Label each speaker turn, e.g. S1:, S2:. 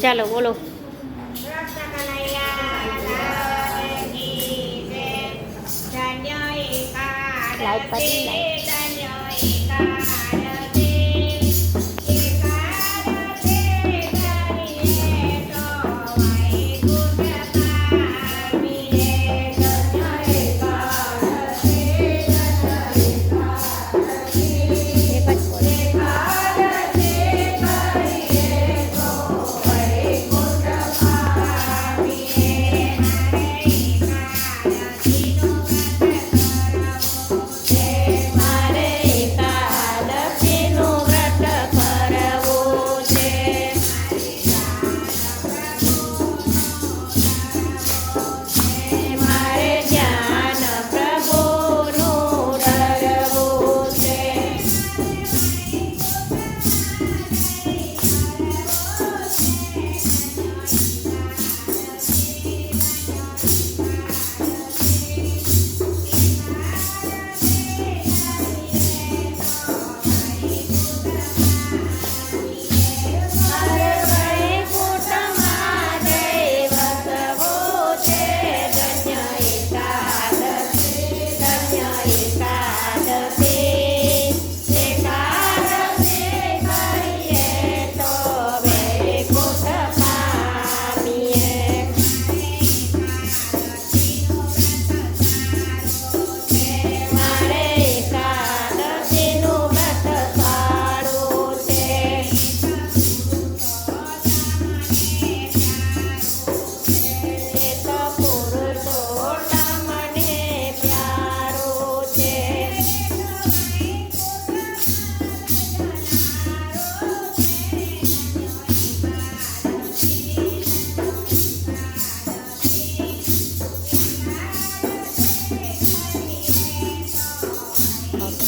S1: ચાલો બોલો લાઈટ પડી, લાઈટ. I'll